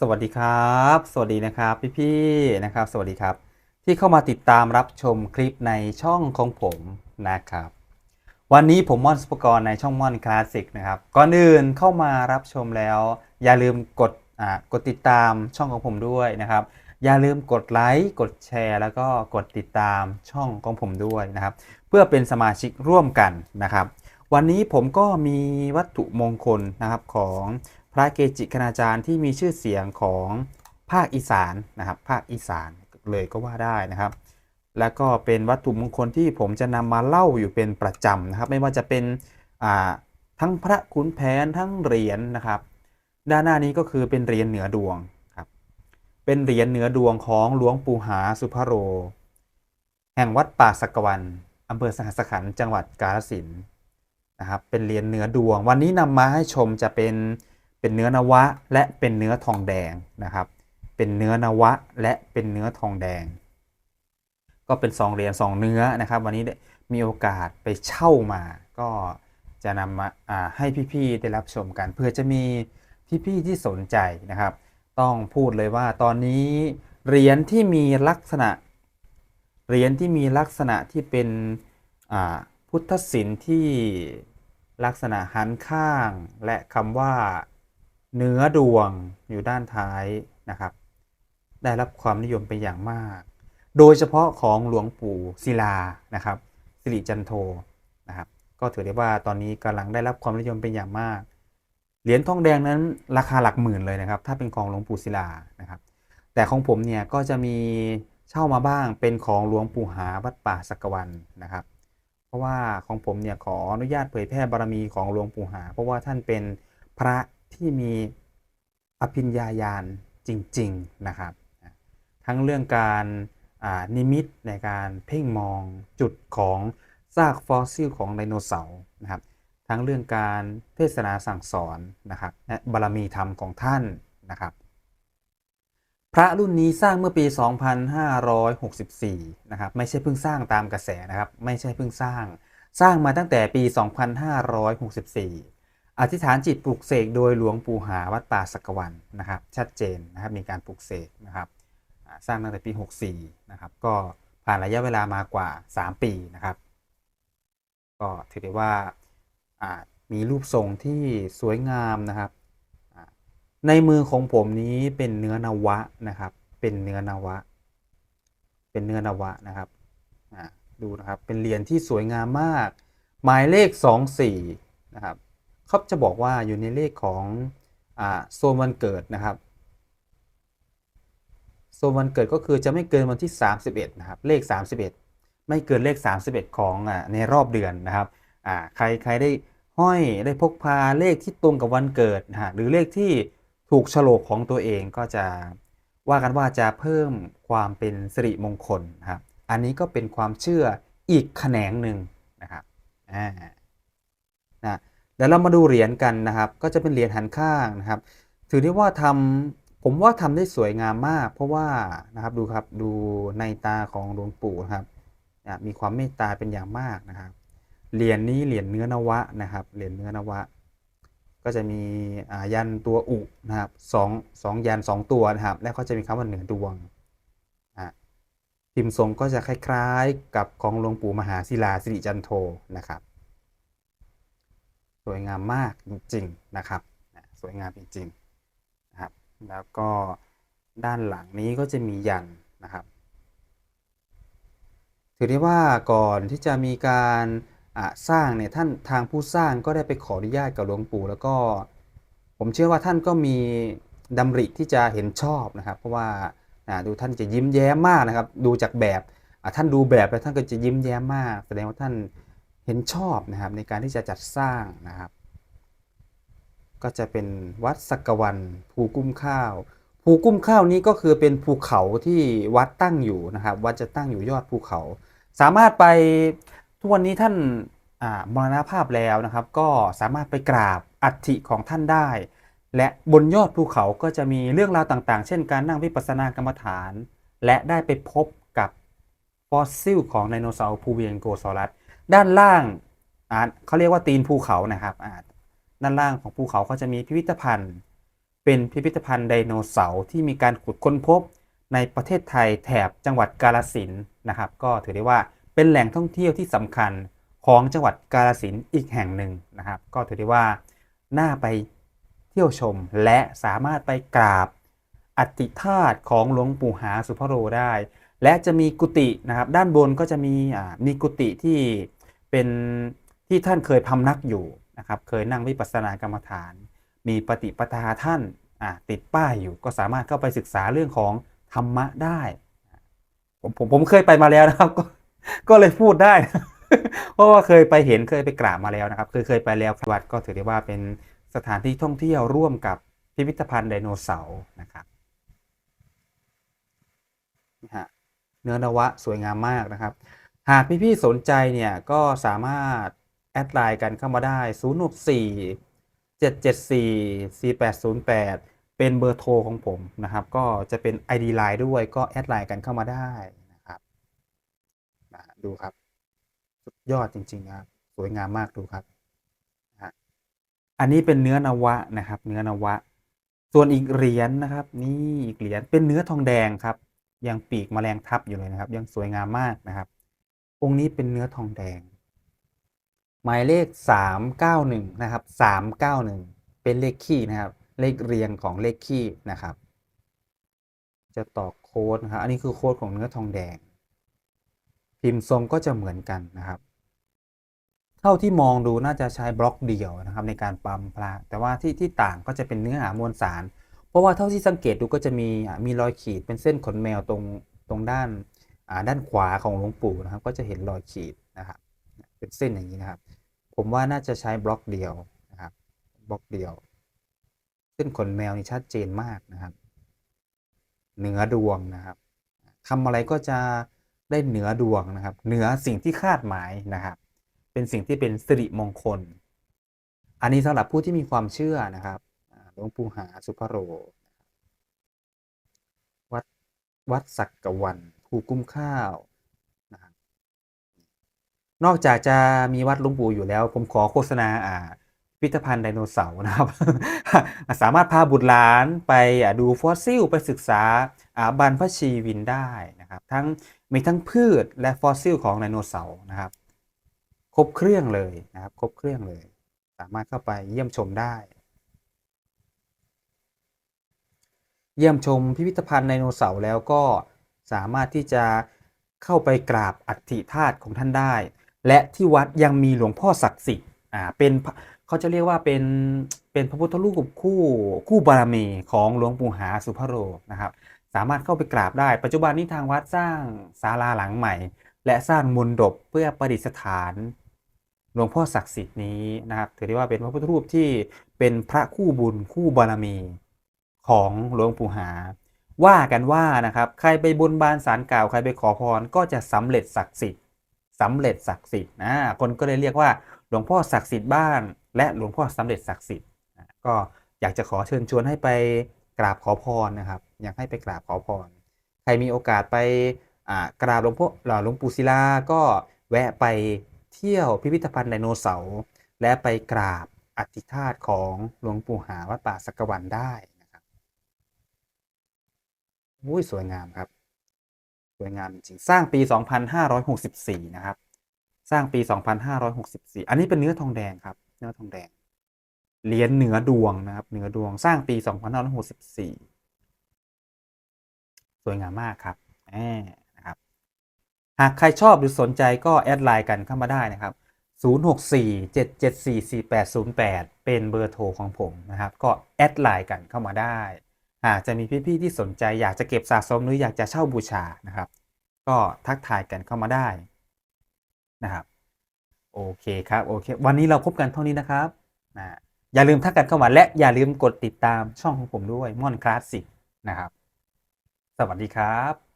สวัสดีครับ สวัสดีนะครับพี่ๆนะครับ สวัสดีครับ ที่เข้ามาติดตามรับชมคลิปในช่องของผมนะครับ วันนี้ผมม่อนสุปกรณ์ในช่องม่อนคลาสสิกนะครับก่อนอื่นเข้ามารับชมแล้ว อย่าลืมกดอ่ากดติดตามช่องของผมด้วยนะครับ อย่าลืมกดไลค์กดแชร์ แล้วก็กดติดตามช่องของผมด้วยนะครับ เพื่อเป็นสมาชิกร่วมกันนะครับ วันนี้ผมก็มีวัตถุมงคลนะครับของ พระเกจิคณาจารย์ที่มีชื่อเสียงของภาคอีสานนะครับ ภาคอีสานเลยก็ว่าได้นะครับ แล้วก็เป็นวัตถุมงคลที่ผมจะนำมาเล่าอยู่เป็นประจำนะครับ ไม่ว่าจะเป็นทั้งพระขุนแผนทั้งเหรียญนะครับ ด้านหน้านี้ก็คือเป็นเหรียญเหนือดวงครับ เป็นเหรียญเหนือดวงของหลวงปู่หาสุภโร แห่งวัดป่าสักวันอำเภอสหัสขันจังหวัดกาฬสินนะครับ เป็นเหรียญเหนือดวง วันนี้นำมาให้ชมจะเป็น เป็นเนื้อนวะและเป็นเนื้อทองแดงนะครับ เป็นเนื้อนวะและเป็นเนื้อทองแดง ก็เป็นสองเหรียญสองเนื้อนะครับ วันนี้มีโอกาสไปเช่ามา ก็จะนำมาให้พี่ๆได้รับชมกัน เพื่อจะมีพี่ๆที่สนใจนะครับ ต้องพูดเลยว่าตอนนี้เหรียญที่มีลักษณะเหรียญที่มีลักษณะที่เป็นพุทธศิลป์ที่ลักษณะหันข้างและคำว่า เนื้อดวงอยู่ด้านท้ายนะครับ ได้รับความนิยมเป็นอย่างมาก โดยเฉพาะของหลวงปู่ศิลานะครับสิริจันโทนะครับ ก็ถือได้ว่าตอนนี้กำลังได้รับความนิยมเป็นอย่างมาก เหรียญทองแดงนั้นราคาหลักหมื่นเลยนะครับ ถ้าเป็นของหลวงปู่ศิลานะครับ แต่ของผมเนี่ยก็จะมีเช่ามาบ้างเป็นของหลวงปู่หาวัดป่าสักวันนะครับ เพราะว่าของผมเนี่ยขออนุญาตเผยแพร่บารมีของหลวงปู่หา เพราะว่าท่านเป็นพระ ที่มีอภิญญาญาณจริง ๆ นะครับ ทั้งเรื่องการนิมิตในการเพ่งมองจุดของซากฟอสซิลของไดโนเสาร์นะครับ ทั้งเรื่องการเทศนาสั่งสอนนะครับและบารมีธรรมของท่านนะครับ พระรุ่นนี้สร้างเมื่อปี 2564 นะครับ ไม่ใช่เพิ่งสร้างตามกระแสนะครับ ไม่ใช่เพิ่งสร้าง สร้างมาตั้งแต่ปี 2564 อธิษฐานจิตปลุกเสกโดยหลวงปู่หาวัดป่าสักวันนะครับ ชัดเจนนะครับมีการปลุกเสกนะครับสร้างตั้งแต่ปี 64 นะครับ ก็ผ่านระยะเวลามากว่า 3 ปีนะครับ ก็ถือได้ว่ามีรูปทรงที่สวยงามนะครับ ในมือของผมนี้เป็นเนื้อนวะนะครับ เป็นเนื้อนวะ เป็นเนื้อนวะนะครับดูนะครับเป็นเหรียญที่สวยงามมาก หมายเลข 24 นะครับ เขาจะบอกว่าอยู่ในเลขของอโซนวันเกิดนะครับโซนวันเกิดก็คือจะไม่เกินวันที่ 31 นะครับ เลข 31 ไม่เกินเลข 31 ของอในรอบเดือนนะครับใครใครได้ห้อยได้พกพาเลขที่ตรงกับวันเกิดนะฮะหรือเลขที่ถูกฉลกของตัวเองก็จะว่ากันว่าจะเพิ่มความเป็นสิริมงคลนะครับ อันนี้ก็เป็นความเชื่ออีกแขนงหนึ่งนะครับอ่านะ เดี๋ยวเรามาดูเหรียญกันนะครับ ก็จะเป็นเหรียญหันข้างนะครับ ถือได้ว่าทำผมว่าทำได้สวยงามมาก เพราะว่านะครับดูครับดูในตาของหลวงปู่นะครับมีความเมตตาเป็นอย่างมากนะครับ เหรียญนี้เหรียญเนื้อนวะนะครับ เหรียญเนื้อนวะ ก็จะมียันตัวอุนะครับสองสองยันสองตัวนะครับ แล้วก็จะมีคำว่าเหนือดวงอะพิมพ์ทรงก็จะคล้ายๆ กับของหลวงปู่มหาศิลาสิริจันโทนะครับ สวยงามมากจริงๆนะครับสวยงามจริงๆนะครับแล้วก็ด้านหลังนี้ก็จะมียันนะครับถือได้ว่าก่อนที่จะมีการสร้างเนี่ยท่านทางผู้สร้างก็ได้ไปขออนุญาตกับหลวงปู่ แล้วก็ผมเชื่อว่าท่านก็มีดำริที่จะเห็นชอบนะครับ เพราะว่าดูท่านจะยิ้มแย้มมากนะครับ ดูจากแบบท่านดูแบบแล้วท่านก็จะยิ้มแย้มมาก แสดงว่าท่าน เห็นชอบนะครับในการที่จะจัดสร้างนะครับ ก็จะเป็นวัดสักวันภูกุ้มข้าวภูกุ้มข้าวนี้ก็คือเป็นภูเขาที่วัดตั้งอยู่นะครับวัดจะตั้งอยู่ยอดภูเขา สามารถไปทุกวันนี้ท่านมรณภาพแล้วนะครับ ก็สามารถไปกราบอัฐิของท่านได้ และบนยอดภูเขาก็จะมีเรื่องราวต่างๆ เช่นการนั่งวิปัสสนากรรมฐาน และได้ไปพบกับฟอสซิลของไดโนเสาร์พูเวียงโกซอรัส ด้านล่างอ่าเขาเรียกว่าตีนภูเขานะครับอ่าด้านล่างของภูเขาก็จะมีพิพิธภัณฑ์ เป็นพิพิธภัณฑ์ไดโนเสาร์ที่มีการขุดค้นพบในประเทศไทยแถบจังหวัดกาฬสินนะครับ ก็ถือได้ว่าเป็นแหล่งท่องเที่ยวที่สำคัญของจังหวัดกาฬสินอีกแห่งหนึ่งนะครับ ก็ถือได้ว่าน่าไปเที่ยวชมและสามารถไปกราบอัฐิธาตุของหลวงปู่หาสุพโรได้ และจะมีกุฏินะครับ ด้านบนก็จะมีมีกุฏิที่ เป็นที่ท่านเคยพำนักอยู่นะครับ เคยนั่งวิปัสสนากรรมฐาน มีปฏิปทาท่านติดป้ายอยู่ก็สามารถเข้าไปศึกษาเรื่องของธรรมะได้ ผมผมผมเคยไปมาแล้วนะครับ ก็ก็เลยพูดได้ เพราะว่าเคยไปเห็นเคยไปกราบมาแล้วนะครับ เคยเคยไปแล้ววัดก็ถือได้ว่าเป็นสถานที่ท่องเที่ยวร่วมกับพิพิธภัณฑ์ไดโนเสาร์นะครับเนื้อนวะสวยงามมากนะครับ หากพี่ๆสนใจเนี่ยก็สามารถแอดไลน์กันเข้ามาได้ 064 774 4808 เป็นเบอร์โทรของผมนะครับ ก็จะเป็น ID Line ด้วยก็แอดไลน์กันเข้ามาได้นะครับนะดูครับ สุดยอดจริง ๆ ครับ สวยงามมากดูครับนะอันนี้เป็นเนื้อนวะนะครับ เนื้อนวะ ส่วนอีกเหรียญนะครับ นี่อีกเหรียญเป็นเนื้อทองแดงครับ ยังปีกแมลงทับอยู่เลยนะครับ ยังสวยงามมากนะครับ องค์นี้เป็นเนื้อทองแดง หมายเลข 391 นะครับ 391 เป็นเลขคี่นะครับ เลขเรียงของเลขคี่นะครับ จะต่อโค้ดนะครับ อันนี้คือโค้ดของเนื้อทองแดง พิมพ์ทรงก็จะเหมือนกันนะครับ เท่าที่มองดูน่าจะใช้บล็อกเดียวนะครับ ในการปั๊มพระ แต่ว่าที่ที่ต่างก็จะเป็นเนื้อหามวลสาร เพราะว่าเท่าที่สังเกตดูก็จะมีมีรอยขีดเป็นเส้นขนแมวตรงตรงด้าน ด้านขวาของหลวงปู่นะครับ ก็จะเห็นรอยขีดนะครับ เป็นเส้นอย่างนี้นะครับ ผมว่าน่าจะใช้บล็อกเดียวนะครับ บล็อกเดียว เส้นขนแมวนี่ชัดเจนมากนะครับ เหนือดวงนะครับทำอะไรก็จะได้เหนือดวงนะครับ เหนือสิ่งที่คาดหมายนะครับ เป็นสิ่งที่เป็นสิริมงคล อันนี้สำหรับผู้ที่มีความเชื่อนะครับหลวงปู่หาสุภโร วัดวัดสักกวัน ภูกุ้มข้าวนะครับนอกจากจะมีวัดลวงปู่อยู่แล้ว ผมขอโฆษณาอ่าพิพิธภัณฑ์ไดโนเสาร์นะครับ สามารถพาบุตรหลานไปดูฟอสซิล ไปศึกษาอ่าบรรพชีวินได้นะครับ ทั้งมีทั้งพืชและฟอสซิลของไดโนเสาร์นะครับ ครบเครื่องเลยนะครับ ครบเครื่องเลย สามารถเข้าไปเยี่ยมชมได้ เยี่ยมชมพิพิธภัณฑ์ไดโนเสาร์แล้วก็ สามารถที่จะเข้าไปกราบอัฐิธาตุของท่านได้ และที่วัดยังมีหลวงพ่อศักดิ์สิทธิ์อ่าเป็นเขาจะเรียกว่าเป็นเป็นพระพุทธรูปคู่คู่บารมีของหลวงปู่หาสุภโรนะครับ สามารถเข้าไปกราบได้ ปัจจุบันนี้ทางวัดสร้างศาลาหลังใหม่ และสร้างมนดบเพื่อประดิษฐานหลวงพ่อศักดิ์สิทธิ์นี้นะครับถือได้ว่าเป็นพระพุทธรูปที่เป็นพระคู่บุญคู่บารมีของหลวงปู่หา ว่ากันว่านะครับใครไปบนบานสารกล่าวใครไปขอพรก็จะสำเร็จศักดิ์สิทธิ์สำเร็จศักดิ์สิทธิ์นะคนก็เลยเรียกว่าหลวงพ่อศักดิ์สิทธิ์บ้างและหลวงพ่อสำเร็จศักดิ์สิทธิ์ก็อยากจะขอเชิญชวนให้ไปกราบขอพรนะครับ อยากให้ไปกราบขอพร ใครมีโอกาสไปกราบหลวงพ่อหลวงปู่ศิลาก็แวะไปเที่ยวพิพิธภัณฑ์ไดโนเสาร์และไปกราบอัฐิธาตุของหลวงปู่หาวัดป่าสักวันได้ อุ้ยสวยงามครับ สวยงามจริงสร้างปี 2564 นะครับ สร้างปี 2564 อันนี้เป็นเนื้อทองแดงครับ เนื้อทองแดง เหรียญเหนือดวงนะครับ เหนือดวงสร้างปี 2564 สวยงามมากครับแหมนะครับ หากใครชอบหรือสนใจก็แอดไลน์กันเข้ามาได้นะครับ 0647744808 เป็นเบอร์โทรของผมนะครับ ก็แอดไลน์กันเข้ามาได้ หากจะมีพี่ๆที่สนใจอยากจะเก็บสะสมหรืออยากจะเช่าบูชานะครับ ก็ทักทายกันเข้ามาได้นะครับโอเคครับโอเค วันนี้เราพบกันเท่านี้นะครับนะอย่าลืมทักกันเข้ามาและอย่าลืมกดติดตามช่องของผมด้วยม่อนคลาสสิกนะครับ สวัสดีครับ